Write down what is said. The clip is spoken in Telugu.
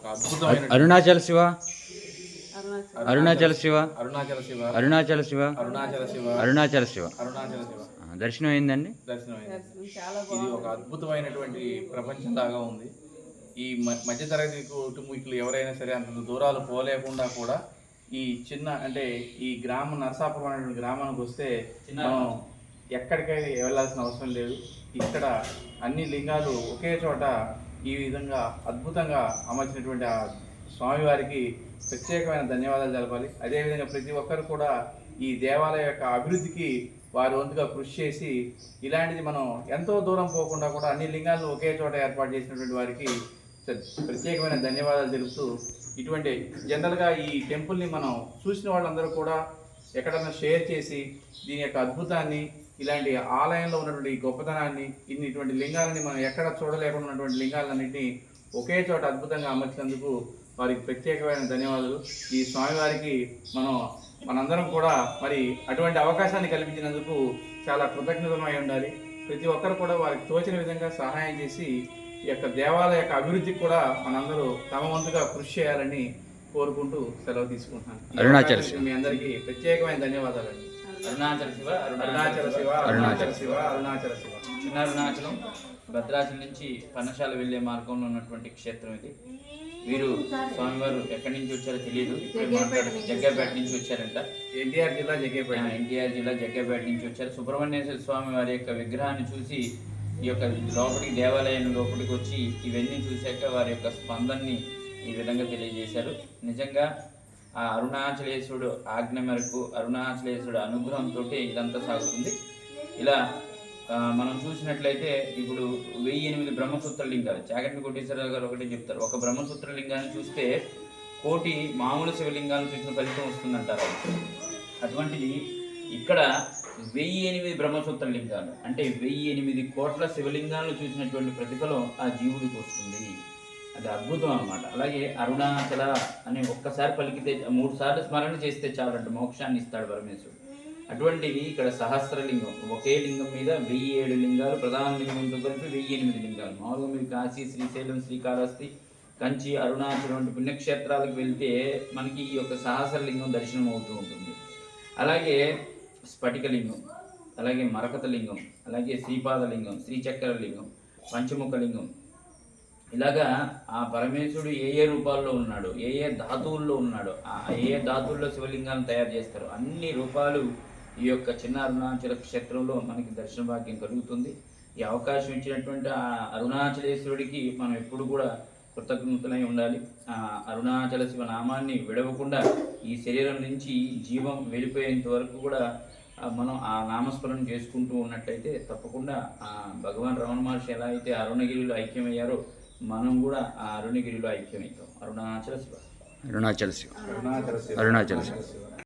ఒక అద్భుతమైన అరుణాచల శివ? అరుణాచల్ అరుణాచల శివ? అరుణాచల శివ. అరుణాచల శివ? అరుణాచల శివ. అరుణాచల శివ. అరుణాచల శివ. దర్శనం అయిందండి? దర్శనం అయింది ఇది ఒక అద్భుతమైనటువంటి ప్రపంచంలాగా ఉంది. ఈ మ- మధ్యతరగతి కుటుంబీకులు ఎవరైనా సరే అంత దూరాలు పోలేకుండా కూడా ఈ చిన్న అంటే ఈ గ్రామం నరసాపురం అనేటువంటి గ్రామానికి వస్తే మనం ఎక్కడికైనా వెళ్ళాల్సిన అవసరం లేదు. ఇక్కడ అన్ని లింగాలు ఒకే చోట ఈ విధంగా అద్భుతంగా అమర్చినటువంటి ఆ స్వామివారికి ప్రత్యేకమైన ధన్యవాదాలు తెలపాలి. అదేవిధంగా ప్రతి ఒక్కరు కూడా ఈ దేవాలయ యొక్క అభివృద్ధికి వారి వంతుగా కృషి చేసి ఇలాంటిది మనం ఎంతో దూరం పోకుండా కూడా అన్ని లింగాలను ఒకే చోట ఏర్పాటు చేసినటువంటి వారికి ప్రత్యేకమైన ధన్యవాదాలు తెలుపుతూ ఇటువంటి జనరల్గా ఈ టెంపుల్ని మనం చూసిన వాళ్ళందరూ కూడా ఎక్కడన్నా షేర్ చేసి దీని యొక్క అద్భుతాన్ని ఇలాంటి ఆలయంలో ఉన్నటువంటి గొప్పతనాన్ని ఇన్ని ఇటువంటి లింగాలని మనం ఎక్కడ చూడలేకుండా ఉన్నటువంటి లింగాలన్నింటినీ ఒకే చోట అద్భుతంగా అమర్చినందుకు వారికి ప్రత్యేకమైన ధన్యవాదాలు. ఈ స్వామివారికి మనం మనందరం కూడా మరి అటువంటి అవకాశాన్ని కల్పించినందుకు చాలా కృతజ్ఞతమై ఉండాలి. ప్రతి ఒక్కరు కూడా వారికి తోచిన విధంగా సహాయం చేసి ఈ యొక్క దేవాలయ యొక్క అభివృద్ధికి కూడా మనందరూ తమ వంతుగా కృషి చేయాలని కోరుకుంటూ సెలవు తీసుకుంటున్నాను. అరుణాచల్ మీ అందరికీ ప్రత్యేకమైన ధన్యవాదాలండి. అరుణాచల శివ అరుణాచల శివ. అరుణాచల శివ. అరుణాచల శివ చిన్న అరుణాచలం భద్రాచలం నుంచి పన్నశాల వెళ్ళే మార్గంలో ఉన్నటువంటి క్షేత్రం ఇది. వీరు స్వామివారు ఎక్కడి నుంచి వచ్చారో తెలియదు. జగ్గపేట నుంచి వచ్చారంట. ఎన్టీఆర్ జిల్లా జగ్గేపేట ఎన్టీఆర్ జిల్లా జగ్గపేట నుంచి వచ్చారు. సుబ్రహ్మణ్యేశ్వర స్వామి వారి యొక్క విగ్రహాన్ని చూసి ఈ యొక్క లోపలికి దేవాలయం లోపలికి వచ్చి ఇవన్నీ చూశాక వారి యొక్క స్పందనని ఈ విధంగా తెలియజేశారు. నిజంగా ఆ అరుణాచలేశ్వరుడు ఆజ్ఞ మేరకు అరుణాచలేశ్వరుడు అనుగ్రహంతో ఇదంతా సాగుతుంది. ఇలా మనం చూసినట్లయితే ఇప్పుడు వెయ్యి ఎనిమిది బ్రహ్మసూత్ర లింగాలు చాగంటి కోటేశ్వరరావు గారు ఒకటే చెప్తారు. ఒక బ్రహ్మసూత్ర లింగాన్ని చూస్తే కోటి మామూలు శివలింగాలను చూసిన ఫలితం వస్తుందంటారు అటువంటిది ఇక్కడ వెయ్యి ఎనిమిది బ్రహ్మసూత్ర లింగాలు అంటే వెయ్యి ఎనిమిది కోట్ల శివలింగాలను చూసినటువంటి ప్రతిఫలం ఆ జీవుడికి వస్తుంది. అది అద్భుతం అనమాట అలాగే అరుణాచల అని ఒక్కసారి పలికితే మూడు సార్లు స్మరణ చేస్తే చాలంట మోక్షాన్ని ఇస్తాడు పరమేశ్వరుడు. అటువంటివి ఇక్కడ సహస్రలింగం ఒకే లింగం మీద వెయ్యి ఏడు లింగాలు ప్రధాన లింగంతో కలిపి వెయ్యి ఎనిమిది లింగాలు. మామూలుగా మీరు కాశీ శ్రీశైలం శ్రీకాళహస్తి కంచి అరుణాచలం వంటి పుణ్యక్షేత్రాలకు వెళ్తే మనకి ఈ యొక్క సహస్రలింగం దర్శనం అవుతూ ఉంటుంది. అలాగే స్ఫటికలింగం అలాగే మరకత లింగం అలాగే శ్రీపాదలింగం శ్రీచక్రలింగం పంచముఖలింగం ఇలాగా ఆ పరమేశ్వరుడు ఏ ఏ రూపాల్లో ఉన్నాడు ఏ ఏ ధాతువుల్లో ఉన్నాడు ఆ ఏ ఏ ధాతువుల్లో శివలింగాన్ని తయారు చేస్తారు అన్ని రూపాలు ఈ యొక్క చిన్న అరుణాచల క్షేత్రంలో మనకి దర్శన భాగ్యం కలుగుతుంది. ఈ అవకాశం ఇచ్చినటువంటి ఆ అరుణాచలేశ్వరుడికి మనం ఎప్పుడు కూడా కృతజ్ఞతలై ఉండాలి. ఆ అరుణాచల శివ నామాన్ని విడవకుండా ఈ శరీరం నుంచి జీవం వెళ్ళిపోయేంత వరకు కూడా మనం ఆ నామస్మరణ చేసుకుంటూ ఉన్నట్టయితే తప్పకుండా ఆ భగవాన్ రమణ మహర్షి ఎలా అయితే అరుణగిరిలో ఐక్యమయ్యారో మనం కూడా ఆ అరుణగిరిలో ఐక్యమవుతాం అరుణాచల శివ. అరుణాచల శివ. అరుణాచల శివ. అరుణాచల శివ శివ.